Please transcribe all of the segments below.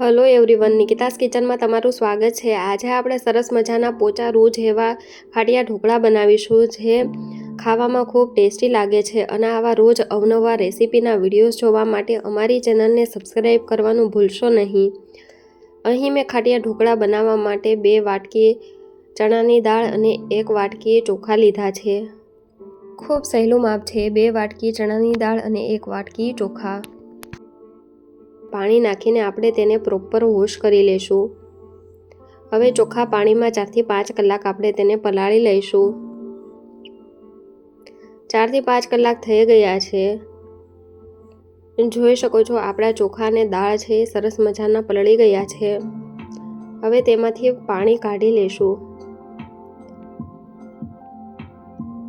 Hello everyone નિકિતાસ કિચનમાં તમારું સ્વાગત છે. આજે આપણે સરસ મજાના પોચા, રોજ એવા ખાટિયા ઢોકળા બનાવીશું જે ખાવામાં ખૂબ ટેસ્ટી લાગે છે અને આવા રોજ અવનવા રેસીપીના વિડીયોઝ જોવા માટે અમારી ચેનલને સબસ્ક્રાઈબ કરવાનું ભૂલશો નહીં. અહીં મેં ખાટિયા ઢોકળા બનાવવા માટે બે વાટકી ચણાની દાળ અને એક વાટકી ચોખા લીધા છે. ખૂબ સહેલું માપ છે. બે વાટકી ચણાની દાળ અને એક વાટકી ચોખા. પાણી નાખીને આપણે તેને પ્રોપર વોશ કરી લઈશું હવે ચોખ્ખા પાણીમાં ચારથી પાંચ કલાક આપણે તેને પલાળી લઈશું. ચારથી પાંચ કલાક થઈ ગયા છે. જોઈ શકો છો આપણા ચોખા અને દાળ છે, સરસ મજાના પલળી ગયા છે. હવે તેમાંથી પાણી કાઢી લેશું.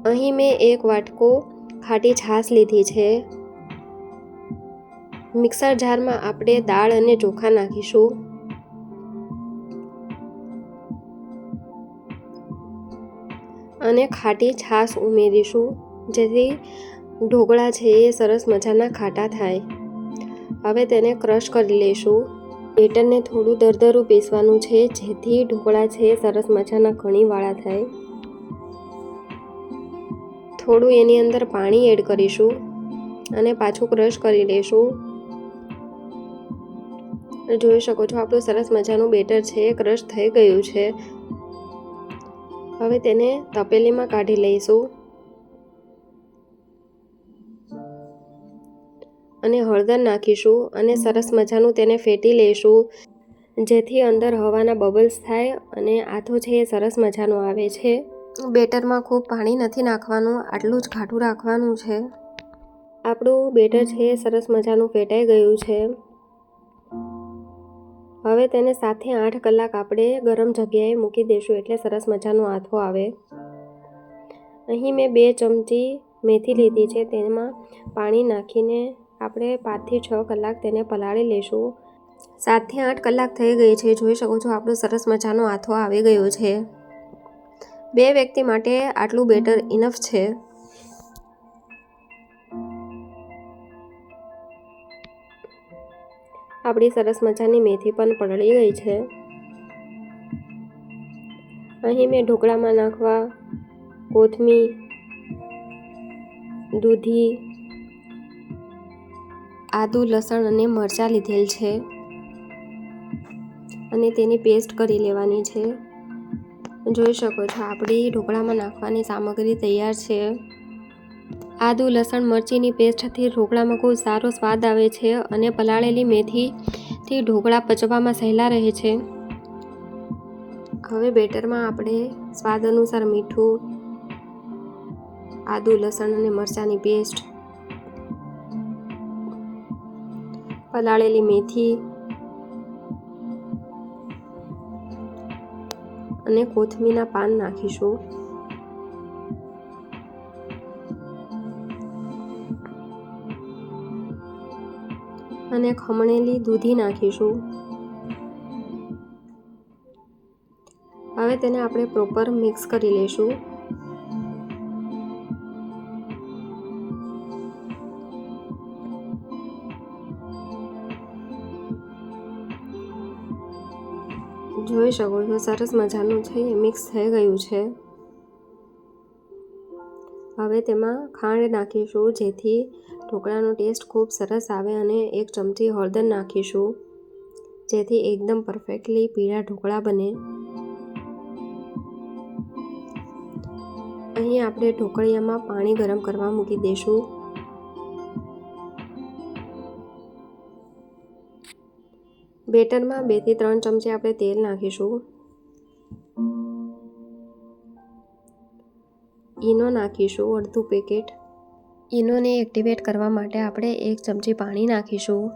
અહીં મેં એક વાટકો ખાટી છાશ લીધી છે. મિક્સર જારમાં આપણે દાળ અને ચોખા નાખીશું. અને ખાટી છાશ ઉમેરીશું, જેથી ઢોકળા છે એ સરસ મજાના ખાટા થાય. હવે તેને ક્રશ કરી લઈશું. બેટરને થોડું દરદરું પીસવાનું છે, જેથી ઢોકળા છે સરસ મજાના ઘણીવાળા થાય. થોડું એની અંદર પાણી એડ કરીશું અને પાછું ક્રશ કરી લઈશું. જોઈ શકો છો, આપણું સરસ મજાનું બેટર છે એ ક્રશ થઈ ગયું છે. હવે તેને તપેલીમાં કાઢી લઈશું. અને હળદર નાખીશું અને સરસ મજાનું તેને ફેટી લઈશું, જેથી અંદર હવાના બબલ્સ થાય અને આથો છે એ સરસ મજાનો આવે છે. બેટરમાં ખૂબ પાણી નથી નાખવાનું, આટલું જ ઘાટું રાખવાનું છે. આપણું બેટર છે એ સરસ મજાનું ફેટાઈ ગયું છે. હવે તેને સાતથી આઠ કલાક આપણે ગરમ જગ્યાએ મૂકી દઈશું એટલે સરસ મજાનો આથો આવે. અહીં મેં બે ચમચી મેથી લીધી છે, તેમાં પાણી નાખીને આપણે પાંચથી છ કલાક તેને પલાળી લઈશું સાતથી આઠ કલાક થઈ ગઈ છે, જોઈ શકો છો આપણો સરસ મજાનો આથો આવી ગયો છે. બે વ્યક્તિ માટે આટલું બેટર ઇનફ છે. આપણી સરસ મજાની મેથી પણ પલળી ગઈ છે. અહીં મેં ઢોકળામાં નાખવા કોથમી દૂધી, આદુ, લસણ અને મરચાં લીધેલ છે. અને તેની પેસ્ટ કરી લેવાની છે. જોઈ શકો છો, આપણી ઢોકળામાં નાખવાની સામગ્રી તૈયાર છે. આદુ, લસણ, મરચીની પેસ્ટથી ઢોકળામાં ખૂબ સારો સ્વાદ આવે છે અને પલાળેલી મેથીથી ઢોકળા પચવામાં સહેલા રહે છે. હવે બેટરમાં આપણે સ્વાદ અનુસાર મીઠું, આદુ, લસણ અને મરચાંની પેસ્ટ, પલાળેલી મેથી અને કોથમીના પાન નાખીશું. અને ખમણેલી દૂધી નાખીશું. હવે તેને આપણે પ્રોપર મિક્સ કરી લઈશું. જોઈ શકો છો, સરસ મજાનું છે, એ મિક્સ થઈ ગયું છે. હવે તેમાં ખાંડ નાખીશું, જેથી ઢોકળાનો ટેસ્ટ ખૂબ સરસ આવે અને એક ચમચી હળદર નાખીશું, જેથી એકદમ પરફેક્ટલી પીળા ઢોકળા બને. અહીં આપણે ઢોકળિયામાં પાણી ગરમ કરવા મૂકી દઈશું. બેટરમાં બેથી ત્રણ ચમચી આપણે તેલ નાખીશું. ઈનો નાખીશું અડધું પેકેટ. ઈનોને એક્ટિવેટ કરવા માટે આપણે એક ચમચી પાણી નાખીશું.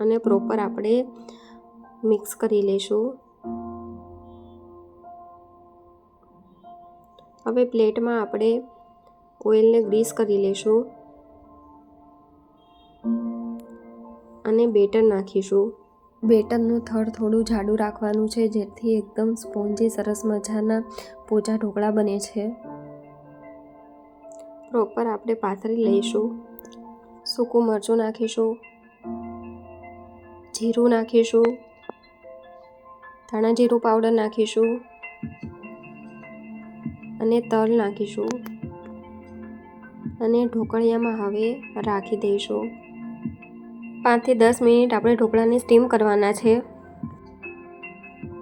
અને પ્રોપર આપણે મિક્સ કરી લઈશું હવે પ્લેટમાં આપણે ઓઇલને ગ્રીસ કરી લઈશું અને બેટર નાખીશું. બેટરનું થડ થોડું જાડું રાખવાનું છે, જેથી એકદમ સ્પોન્જી, સરસ મજાના પોચા ઢોકળા બને છે. પ્રોપર આપણે પાથરી લઈશું. સૂકું મરચું નાખીશું. જીરું નાખીશું. ધાણા જીરું પાવડર નાખીશું. અને તલ નાખીશું. અને ઢોકળિયામાં હવે રાખી દઈશું. પાંચથી દસ મિનિટ આપણે ઢોકળાને સ્ટીમ કરવાના છે.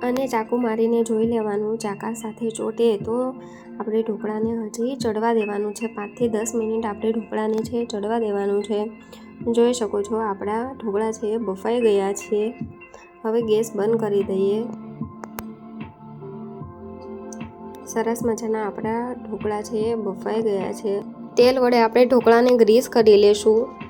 અને ચાકુ મારીને જોઈ લેવાનું. ચાકા સાથે ચોટે તો આપણે ઢોકળાને હજી ચડવા દેવાનું છે. પાંચથી દસ મિનિટ આપણે ઢોકળાને છે ચડવા દેવાનું છે. જોઈ શકો છો આપણા ઢોકળા છે બફાઈ ગયા છે. હવે ગેસ બંધ કરી દઈએ. સરસ મજાના આપણા ઢોકળા છે બફાઈ ગયા છે. તેલ વડે આપણે ઢોકળાને ગ્રીસ કરી લેશું.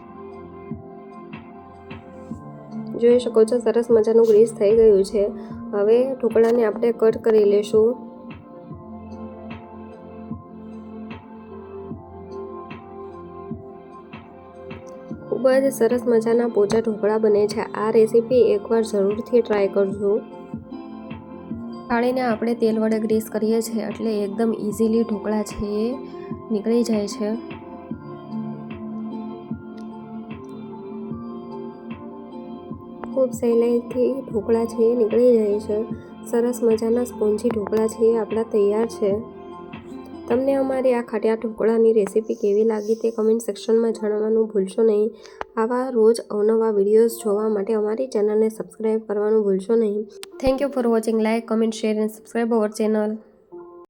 જોઈ શકો છો, સરસ મજાનું ગ્રીસ થઈ ગયું છે. હવે ઢોકળાને આપણે કટ કરી લેશું. ખૂબ જ સરસ મજાના પોચા ઢોકળા બને છે. આ રેસીપી એકવાર જરૂરથી ટ્રાય કરજો. થાળીને આપણે તેલ વડે ગ્રીસ કરીએ છીએ એટલે એકદમ ઇઝીલી ઢોકળા છે એ નીકળી જાય છે. ખૂબ સહેલાઈથી ઢોકળા છે એ નીકળી જાય છે. સરસ મજાના સ્પોન્જી ઢોકળા છે એ આપણા તૈયાર છે. તમને અમારી આ ખાટિયા ઢોકળાની રેસીપી કેવી લાગી તે કમેન્ટ સેક્શનમાં જણાવવાનું ભૂલશો નહીં. આવા રોજ અવનવા વિડીયોઝ જોવા માટે અમારી ચેનલને સબસ્ક્રાઈબ કરવાનું ભૂલશો નહીં. Thank you for watching like comment share and subscribe our channel